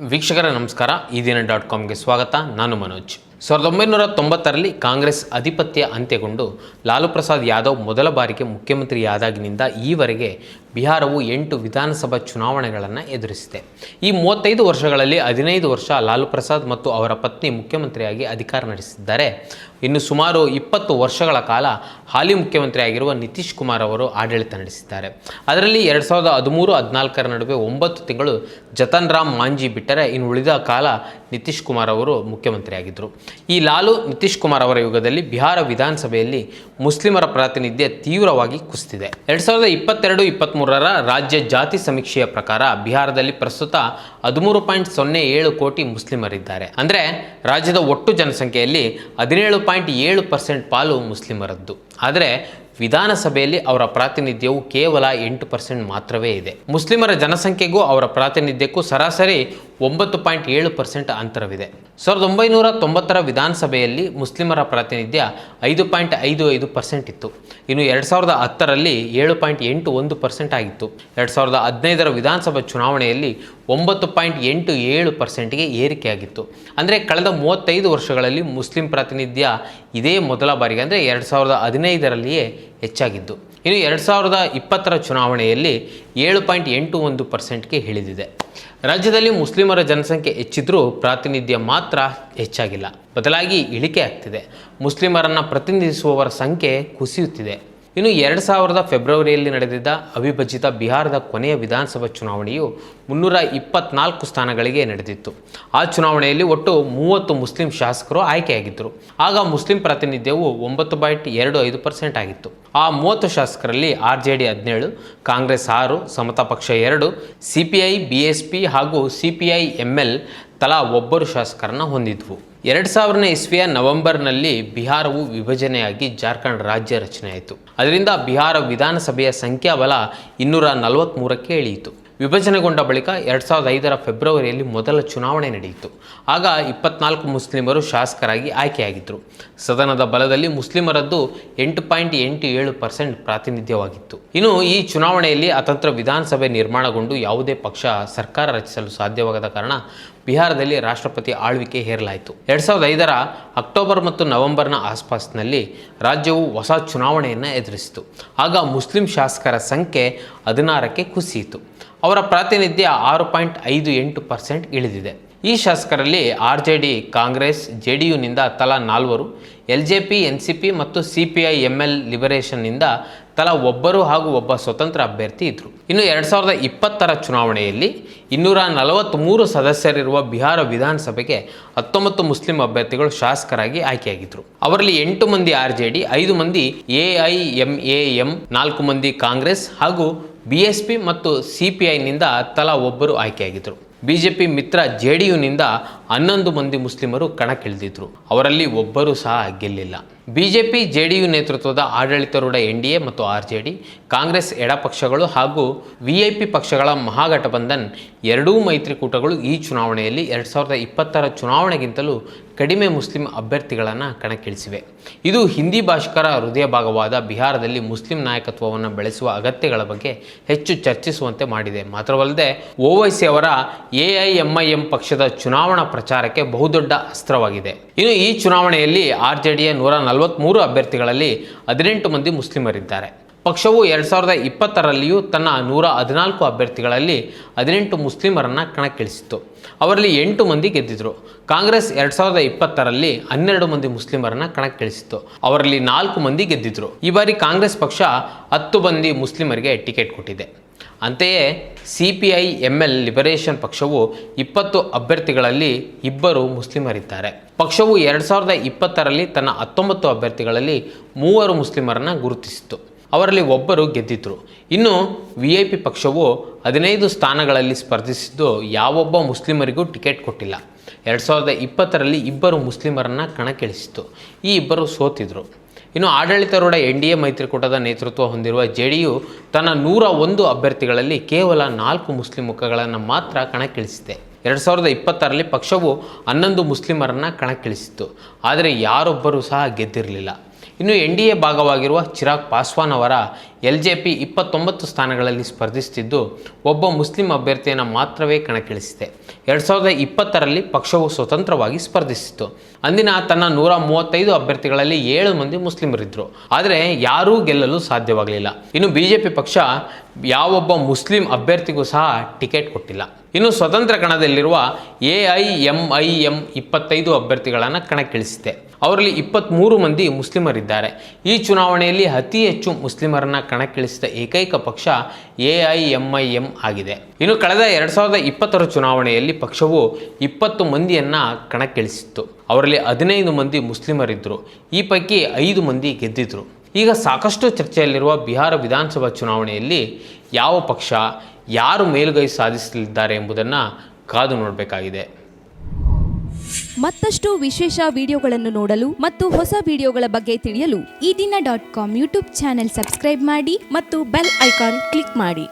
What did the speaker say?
ವೀಕ್ಷಕರ, ನಮಸ್ಕಾರ. ಈ ದಿನ ಡಾಟ್ ಕಾಮ್ಗೆ ಸ್ವಾಗತ. ನಾನು ಮನೋಜ್. ಸಾವಿರದ ಒಂಬೈನೂರ ತೊಂಬತ್ತರಲ್ಲಿ ಕಾಂಗ್ರೆಸ್ ಅಧಿಪತ್ಯ ಅಂತ್ಯಗೊಂಡು ಲಾಲು ಪ್ರಸಾದ್ ಯಾದವ್ ಮೊದಲ ಬಾರಿಗೆ ಮುಖ್ಯಮಂತ್ರಿಯಾದಾಗಿನಿಂದ ಈವರೆಗೆ ಬಿಹಾರವು ಎಂಟು ವಿಧಾನಸಭಾ ಚುನಾವಣೆಗಳನ್ನು ಎದುರಿಸಿದೆ. ಈ ಮೂವತ್ತೈದು ವರ್ಷಗಳಲ್ಲಿ ಹದಿನೈದು ವರ್ಷ ಲಾಲು ಪ್ರಸಾದ್ ಮತ್ತು ಅವರ ಪತ್ನಿ ಮುಖ್ಯಮಂತ್ರಿಯಾಗಿ ಅಧಿಕಾರ ನಡೆಸಿದ್ದಾರೆ. ಇನ್ನು ಸುಮಾರು ಇಪ್ಪತ್ತು ವರ್ಷಗಳ ಕಾಲ ಹಾಲಿ ಮುಖ್ಯಮಂತ್ರಿಯಾಗಿರುವ ನಿತೀಶ್ ಕುಮಾರ್ ಅವರು ಆಡಳಿತ ನಡೆಸಿದ್ದಾರೆ. ಅದರಲ್ಲಿ ಎರಡು ಸಾವಿರದ ಹದಿಮೂರು, ಹದಿನಾಲ್ಕರ ನಡುವೆ ಒಂಬತ್ತು ತಿಂಗಳು ಜತನ್ ರಾಮ್ ಮಾಂಜಿ ಬಿಟ್ಟರೆ ಇನ್ನು ಉಳಿದ ಕಾಲ ನಿತೀಶ್ ಕುಮಾರ್ ಅವರು ಮುಖ್ಯಮಂತ್ರಿಯಾಗಿದ್ದರು. ಈ ಲಾಲು ನಿತೀಶ್ ಕುಮಾರ್ ಅವರ ಯುಗದಲ್ಲಿ ಬಿಹಾರ ವಿಧಾನಸಭೆಯಲ್ಲಿ ಮುಸ್ಲಿಮರ ಪ್ರಾತಿನಿಧ್ಯ ತೀವ್ರವಾಗಿ ಕುಸಿದಿದೆ. ಎರಡು ಸಾವಿರದ ಇಪ್ಪತ್ತೆರಡು ಇಪ್ಪತ್ತ್ಮೂರರ ರಾಜ್ಯ ಜಾತಿ ಸಮೀಕ್ಷೆಯ ಪ್ರಕಾರ ಬಿಹಾರದಲ್ಲಿ ಪ್ರಸ್ತುತ ಹದಿಮೂರು ಪಾಯಿಂಟ್ ಸೊನ್ನೆ ಏಳು ಕೋಟಿ ಮುಸ್ಲಿಮರಿದ್ದಾರೆ. ಅಂದರೆ ರಾಜ್ಯದ ಒಟ್ಟು ಜನಸಂಖ್ಯೆಯಲ್ಲಿ ಹದಿನೇಳು ಪಾಯಿಂಟ್ ಏಳು ಪರ್ಸೆಂಟ್ ಪಾಲು ಮುಸ್ಲಿಮರದ್ದು. ಆದರೆ ವಿಧಾನಸಭೆಯಲ್ಲಿ ಅವರ ಪ್ರಾತಿನಿಧ್ಯವು ಕೇವಲ ಎಂಟು ಪರ್ಸೆಂಟ್ ಮಾತ್ರವೇ ಇದೆ. ಮುಸ್ಲಿಮರ ಜನಸಂಖ್ಯೆಗೂ ಅವರ ಪ್ರಾತಿನಿಧ್ಯಕ್ಕೂ ಸರಾಸರಿ ಒಂಬತ್ತು ಪಾಯಿಂಟ್ ಏಳು ಪರ್ಸೆಂಟ್ ಅಂತರವಿದೆ. ಸಾವಿರದ ಒಂಬೈನೂರ ತೊಂಬತ್ತರ ವಿಧಾನಸಭೆಯಲ್ಲಿ ಮುಸ್ಲಿಮರ ಪ್ರಾತಿನಿಧ್ಯ ಐದು ಪಾಯಿಂಟ್ ಐದು ಐದು ಪರ್ಸೆಂಟ್ ಇತ್ತು. ಇನ್ನು ಎರಡು ಸಾವಿರದ ಹತ್ತರಲ್ಲಿ ಏಳು ಪಾಯಿಂಟ್ ಎಂಟು ಒಂದು ಪರ್ಸೆಂಟ್ ಆಗಿತ್ತು. ಎರಡು ಸಾವಿರದ ಹದಿನೈದರ ವಿಧಾನಸಭಾ ಚುನಾವಣೆಯಲ್ಲಿ ಒಂಬತ್ತು ಪಾಯಿಂಟ್ ಎಂಟು ಏಳು ಪರ್ಸೆಂಟ್ಗೆ ಏರಿಕೆಯಾಗಿತ್ತು. ಅಂದರೆ ಕಳೆದ ಮೂವತ್ತೈದು ವರ್ಷಗಳಲ್ಲಿ ಮುಸ್ಲಿಂ ಪ್ರಾತಿನಿಧ್ಯ ಇದೇ ಮೊದಲ ಬಾರಿಗೆ, ಅಂದರೆ ಎರಡು ಸಾವಿರದ ಹದಿನೈದರಲ್ಲಿಯೇ ಹೆಚ್ಚಾಗಿದ್ದು. ಇನ್ನು ಎರಡು ಸಾವಿರದ ಇಪ್ಪತ್ತರ ಚುನಾವಣೆಯಲ್ಲಿ ಏಳು ಪಾಯಿಂಟ್ ಎಂಟು ಒಂದು ಪರ್ಸೆಂಟ್ಗೆ ಇಳಿದಿದೆ. ರಾಜ್ಯದಲ್ಲಿ ಮುಸ್ಲಿಮರ ಜನಸಂಖ್ಯೆ ಹೆಚ್ಚಿದ್ರೂ ಪ್ರಾತಿನಿಧ್ಯ ಮಾತ್ರ ಹೆಚ್ಚಾಗಿಲ್ಲ. ಬದಲಾಗಿ ಇಳಿಕೆ ಆಗ್ತಿದೆ ಮುಸ್ಲಿಮರನ್ನು ಪ್ರತಿನಿಧಿಸುವವರ ಸಂಖ್ಯೆ ಕುಸಿಯುತ್ತಿದೆ. ಇನ್ನು ಎರಡು ಸಾವಿರದ ಫೆಬ್ರವರಿಯಲ್ಲಿ ನಡೆದಿದ್ದ ಅವಿಭಜಿತ ಬಿಹಾರದ ಕೊನೆಯ ವಿಧಾನಸಭಾ ಚುನಾವಣೆಯು ಮುನ್ನೂರ ಇಪ್ಪತ್ನಾಲ್ಕು ಸ್ಥಾನಗಳಿಗೆ ನಡೆದಿತ್ತು. ಆ ಚುನಾವಣೆಯಲ್ಲಿ ಒಟ್ಟು ಮೂವತ್ತು ಮುಸ್ಲಿಂ ಶಾಸಕರು ಆಯ್ಕೆಯಾಗಿದ್ದರು. ಆಗ ಮುಸ್ಲಿಂ ಪ್ರಾತಿನಿಧ್ಯವು ಒಂಬತ್ತು ಪಾಯಿಂಟ್ ಎರಡು ಐದು ಪರ್ಸೆಂಟ್ ಆಗಿತ್ತು. ಆ ಮೂವತ್ತು ಶಾಸಕರಲ್ಲಿ ಆರ್ ಜೆ ಡಿ ಹದಿನೇಳು, ಕಾಂಗ್ರೆಸ್ ಆರು, ಸಮತಾ ಪಕ್ಷ ಎರಡು, C P I, B S P ಹಾಗೂ C P I M L ತಲಾ ಒಬ್ಬರು ಶಾಸಕರನ್ನು ಹೊಂದಿದ್ವು. ಎರಡು ಸಾವಿರನೇ ಇಸ್ವಿಯ ನವೆಂಬರ್ನಲ್ಲಿ ಬಿಹಾರವು ವಿಭಜನೆಯಾಗಿ ಜಾರ್ಖಂಡ್ ರಾಜ್ಯ ರಚನೆಯಾಯಿತು ಅದರಿಂದ ಬಿಹಾರ ವಿಧಾನಸಭೆಯ ಸಂಖ್ಯಾಬಲ ಇನ್ನೂರ ನಲವತ್ತ್ಮೂರಕ್ಕೆ ಇಳಿಯಿತು. ವಿಭಜನೆಗೊಂಡ ಬಳಿಕ ಎರಡು ಸಾವಿರದ ಐದರ ಫೆಬ್ರವರಿಯಲ್ಲಿ ಮೊದಲ ಚುನಾವಣೆ ನಡೆಯಿತು. ಆಗ ಇಪ್ಪತ್ನಾಲ್ಕು ಮುಸ್ಲಿಮರು ಶಾಸಕರಾಗಿ ಆಯ್ಕೆಯಾಗಿದ್ದರು ಸದನದ ಬಲದಲ್ಲಿ ಮುಸ್ಲಿಮರದ್ದು ಎಂಟು ಪಾಯಿಂಟ್ ಎಂಟು ಏಳು ಪರ್ಸೆಂಟ್ ಪ್ರಾತಿನಿಧ್ಯವಾಗಿತ್ತು. ಇನ್ನು ಈ ಚುನಾವಣೆಯಲ್ಲಿ ಅತಂತ್ರ ವಿಧಾನಸಭೆ ನಿರ್ಮಾಣಗೊಂಡು ಯಾವುದೇ ಪಕ್ಷ ಸರ್ಕಾರ ರಚಿಸಲು ಸಾಧ್ಯವಾಗದ ಕಾರಣ ಬಿಹಾರದಲ್ಲಿ ರಾಷ್ಟ್ರಪತಿ ಆಳ್ವಿಕೆ ಹೇರಲಾಯಿತು. ಎರಡು ಸಾವಿರದ ಐದರ ಅಕ್ಟೋಬರ್ ಮತ್ತು ನವೆಂಬರ್ನ ಆಸ್ಪಾಸ್ನಲ್ಲಿ ರಾಜ್ಯವು ಹೊಸ ಚುನಾವಣೆಯನ್ನು ಎದುರಿಸಿತು. ಆಗ ಮುಸ್ಲಿಂ ಶಾಸಕರ ಸಂಖ್ಯೆ ಹದಿನಾರಕ್ಕೆ ಕುಸಿಯಿತು. ಅವರ ಪ್ರಾತಿನಿಧ್ಯ ಆರು ಪಾಯಿಂಟ್ ಐದು ಎಂಟು ಪರ್ಸೆಂಟ್ ಇಳಿದಿದೆ. ಈ ಶಾಸಕರಲ್ಲಿ R J D, Congress, J D ಯುನಿಂದ ತಲಾ ನಾಲ್ವರು, L J P, N C P ಮತ್ತು C P I, M L ಲಿಬರೇಷನ್ನಿಂದ ತಲಾ ಒಬ್ಬರು ಹಾಗೂ ಒಬ್ಬ ಸ್ವತಂತ್ರ ಅಭ್ಯರ್ಥಿ ಇದ್ದರು ಇನ್ನು ಎರಡು ಸಾವಿರದ ಇಪ್ಪತ್ತರ ಚುನಾವಣೆಯಲ್ಲಿ ಇನ್ನೂರ ನಲವತ್ತ್ಮೂರು ಸದಸ್ಯರಿರುವ ಬಿಹಾರ ವಿಧಾನಸಭೆಗೆ ಹತ್ತೊಂಬತ್ತು ಮುಸ್ಲಿಂ ಅಭ್ಯರ್ಥಿಗಳು ಶಾಸಕರಾಗಿ ಆಯ್ಕೆಯಾಗಿದ್ದರು ಅವರಲ್ಲಿ ಎಂಟು ಮಂದಿ ಆರ್ ಜೆ ಡಿ, ಐದು ಮಂದಿ A I M A M, ನಾಲ್ಕು ಮಂದಿ ಕಾಂಗ್ರೆಸ್ ಹಾಗೂ ಬಿ ಎಸ್ ಪಿ ಮತ್ತು ಸಿ ಪಿ ಐನಿಂದ ತಲಾ ಒಬ್ಬರು ಆಯ್ಕೆಯಾಗಿದ್ದರು. ಬಿಜೆಪಿ ಮಿತ್ರ ಜೆ ಡಿ ಹನ್ನೊಂದು ಮಂದಿ ಮುಸ್ಲಿಮರು ಕಣಕ್ಕಿಳಿದಿದ್ರು. ಅವರಲ್ಲಿ ಒಬ್ಬರು ಸಹ ಗೆಲ್ಲಿಲ್ಲ. ಬಿಜೆಪಿ ಜೆ ಡಿ ಯು ನೇತೃತ್ವದ ಆಡಳಿತಾರೂಢ ಎನ್ ಡಿ ಎ ಮತ್ತು ಆರ್ ಜೆ ಡಿ ಕಾಂಗ್ರೆಸ್ ಎಡಪಕ್ಷಗಳು ಹಾಗೂ ವಿ ಐ ಪಿ ಪಕ್ಷಗಳ ಮಹಾಗಠಬಂಧನ್ ಎರಡೂ ಮೈತ್ರಿಕೂಟಗಳು ಈ ಚುನಾವಣೆಯಲ್ಲಿ ಎರಡು ಸಾವಿರದ ಇಪ್ಪತ್ತರ ಚುನಾವಣೆಗಿಂತಲೂ ಕಡಿಮೆ ಮುಸ್ಲಿಂ ಅಭ್ಯರ್ಥಿಗಳನ್ನು ಕಣಕ್ಕಿಳಿಸಿವೆ. ಇದು ಹಿಂದಿ ಭಾಷಿಕರ ಹೃದಯ ಭಾಗವಾದ ಬಿಹಾರದಲ್ಲಿ ಮುಸ್ಲಿಂ ನಾಯಕತ್ವವನ್ನು ಬೆಳೆಸುವ ಅಗತ್ಯಗಳ ಬಗ್ಗೆ ಹೆಚ್ಚು ಚರ್ಚಿಸುವಂತೆ ಮಾಡಿದೆ. ಮಾತ್ರವಲ್ಲದೆ, ಓವೈಸಿ ಅವರ ಎಂ ಪಕ್ಷದ ಚುನಾವಣಾ ಪ್ರಚಾರಕ್ಕೆ ಬಹುದೊಡ್ಡ ಅಸ್ತ್ರವಾಗಿದೆ. ಇನ್ನು ಈ ಚುನಾವಣೆಯಲ್ಲಿ ಆರ್ ಜೆ ಡಿಯ ನೂರ ನಲವತ್ತ್ಮೂರು ಅಭ್ಯರ್ಥಿಗಳಲ್ಲಿ ಹದಿನೆಂಟು ಮಂದಿ ಮುಸ್ಲಿಮರಿದ್ದಾರೆ. ಪಕ್ಷವು ಎರಡು ಸಾವಿರದ ಇಪ್ಪತ್ತರಲ್ಲಿಯೂ ತನ್ನ ನೂರ ಹದಿನಾಲ್ಕು ಅಭ್ಯರ್ಥಿಗಳಲ್ಲಿ ಹದಿನೆಂಟು ಮುಸ್ಲಿಮರನ್ನು ಕಣಕ್ಕಿಳಿಸಿತ್ತು. ಅವರಲ್ಲಿ ಎಂಟು ಮಂದಿ ಗೆದ್ದಿದ್ರು. ಕಾಂಗ್ರೆಸ್ ಎರಡು ಸಾವಿರದ ಇಪ್ಪತ್ತರಲ್ಲಿ ಹನ್ನೆರಡು ಮಂದಿ ಮುಸ್ಲಿಮರನ್ನು ಕಣಕ್ಕಿಳಿಸಿತ್ತು. ಅವರಲ್ಲಿ ನಾಲ್ಕು ಮಂದಿ ಗೆದ್ದಿದ್ರು. ಈ ಬಾರಿ ಕಾಂಗ್ರೆಸ್ ಪಕ್ಷ ಹತ್ತು ಮಂದಿ ಮುಸ್ಲಿಮರಿಗೆ ಟಿಕೆಟ್ ಕೊಟ್ಟಿದೆ. ಅಂತೆಯೇ C P I M L liberation ಪಕ್ಷವು ಇಪ್ಪತ್ತು ಅಭ್ಯರ್ಥಿಗಳಲ್ಲಿ ಇಬ್ಬರು ಮುಸ್ಲಿಮರಿದ್ದಾರೆ. ಪಕ್ಷವು ಎರಡು ಸಾವಿರದ ಇಪ್ಪತ್ತರಲ್ಲಿ ತನ್ನ ಹತ್ತೊಂಬತ್ತು ಅಭ್ಯರ್ಥಿಗಳಲ್ಲಿ ಮೂವರು ಮುಸ್ಲಿಮರನ್ನು ಗುರುತಿಸಿತು ಅವರಲ್ಲಿ ಒಬ್ಬರು ಗೆದ್ದಿದ್ದರು ಇನ್ನು ವಿ ಐ ಪಿ ಪಕ್ಷವು ಹದಿನೈದು ಸ್ಥಾನಗಳಲ್ಲಿ ಸ್ಪರ್ಧಿಸಿದ್ದು ಯಾವೊಬ್ಬ ಮುಸ್ಲಿಮರಿಗೂ ಟಿಕೆಟ್ ಕೊಟ್ಟಿಲ್ಲ. ಎರಡು ಸಾವಿರದ ಇಪ್ಪತ್ತರಲ್ಲಿ ಇಬ್ಬರು ಮುಸ್ಲಿಮರನ್ನು ಕಣಕ್ಕಿಳಿಸಿತು ಈ ಇಬ್ಬರು ಸೋತಿದ್ರು. ಇನ್ನು ಆಡಳಿತಾರೂಢ ಎನ್ ಡಿ ಎ ಮೈತ್ರಿಕೂಟದ ನೇತೃತ್ವ ಹೊಂದಿರುವ ಜೆ ಡಿ ಯು ತನ್ನ ನೂರ ಒಂದು ಅಭ್ಯರ್ಥಿಗಳಲ್ಲಿ ಕೇವಲ ನಾಲ್ಕು ಮುಸ್ಲಿಂ ಮುಖಗಳನ್ನು ಮಾತ್ರ ಕಣಕ್ಕಿಳಿಸಿದೆ. ಎರಡು ಸಾವಿರದ ಇಪ್ಪತ್ತರಲ್ಲಿ ಪಕ್ಷವು ಹನ್ನೊಂದು ಮುಸ್ಲಿಮರನ್ನು ಕಣಕ್ಕಿಳಿಸಿತ್ತು. ಆದರೆ ಯಾರೊಬ್ಬರೂ ಸಹ ಗೆದ್ದಿರಲಿಲ್ಲ. ಇನ್ನು ಎನ್ ಡಿ ಎ ಭಾಗವಾಗಿರುವ ಚಿರಾಗ್ ಪಾಸ್ವಾನ್ ಅವರ ಎಲ್ ಜೆ ಪಿ ಇಪ್ಪತ್ತೊಂಬತ್ತು ಸ್ಥಾನಗಳಲ್ಲಿ ಸ್ಪರ್ಧಿಸುತ್ತಿದ್ದು ಒಬ್ಬ ಮುಸ್ಲಿಂ ಅಭ್ಯರ್ಥಿಯನ್ನು ಮಾತ್ರವೇ ಕಣಕ್ಕಿಳಿಸಿದೆ. ಎರಡು ಸಾವಿರದ ಇಪ್ಪತ್ತರಲ್ಲಿ ಪಕ್ಷವು ಸ್ವತಂತ್ರವಾಗಿ ಸ್ಪರ್ಧಿಸಿತ್ತು. ಅಂದಿನ ತನ್ನ ನೂರ ಮೂವತ್ತೈದು ಅಭ್ಯರ್ಥಿಗಳಲ್ಲಿ ಏಳು ಮಂದಿ ಮುಸ್ಲಿಮರಿದ್ದರು ಆದರೆ ಯಾರೂ ಗೆಲ್ಲಲು ಸಾಧ್ಯವಾಗಲಿಲ್ಲ. ಇನ್ನು ಬಿ ಜೆ ಪಿ ಪಕ್ಷ ಯಾವೊಬ್ಬ ಮುಸ್ಲಿಂ ಅಭ್ಯರ್ಥಿಗೂ ಸಹ ಟಿಕೆಟ್ ಕೊಟ್ಟಿಲ್ಲ. ಇನ್ನು ಸ್ವತಂತ್ರ ಕಣದಲ್ಲಿರುವ A I M I M ಇಪ್ಪತ್ತೈದು ಅಭ್ಯರ್ಥಿಗಳನ್ನು ಕಣಕ್ಕಿಳಿಸಿದೆ. ಅವರಲ್ಲಿ ಇಪ್ಪತ್ತ್ಮೂರು ಮಂದಿ ಮುಸ್ಲಿಮರಿದ್ದಾರೆ. ಈ ಚುನಾವಣೆಯಲ್ಲಿ ಅತಿ ಹೆಚ್ಚು ಮುಸ್ಲಿಮರನ್ನ ಕಣಕ್ಕಿಳಿಸಿದ ಏಕೈಕ ಪಕ್ಷ A I M I M ಆಗಿದೆ. ಇನ್ನು ಕಳೆದ ಎರಡು ಸಾವಿರದ ಇಪ್ಪತ್ತರ ಚುನಾವಣೆಯಲ್ಲಿ ಪಕ್ಷವು ಇಪ್ಪತ್ತು ಮಂದಿಯನ್ನು ಕಣಕ್ಕಿಳಿಸಿತ್ತು. ಅವರಲ್ಲಿ ಹದಿನೈದು ಮಂದಿ ಮುಸ್ಲಿಮರಿದ್ದರು ಈ ಪೈಕಿ ಐದು ಮಂದಿ ಗೆದ್ದಿದ್ರು. ಈಗ ಸಾಕಷ್ಟು ಚರ್ಚೆಯಲ್ಲಿರುವ ಬಿಹಾರ ವಿಧಾನಸಭಾ ಚುನಾವಣೆಯಲ್ಲಿ ಯಾವ ಪಕ್ಷ ಯಾರು ಮೇಲುಗೈ ಸಾಧಿಸಲಿದ್ದಾರೆ ಎಂಬುದನ್ನು ಕಾದು ನೋಡಬೇಕಾಗಿದೆ. ಮತ್ತಷ್ಟು ವಿಶೇಷ ವಿಡಿಯೋಗಳನ್ನು ನೋಡಲು ಮತ್ತು ಹೊಸ ವಿಡಿಯೋಗಳ ಬಗ್ಗೆ ತಿಳಿಯಲು Ee Dina dot com YouTube channel subscribe ಮಾಡಿ ಮತ್ತು ಬೆಲ್ ಐಕಾನ್ ಕ್ಲಿಕ್ ಮಾಡಿ.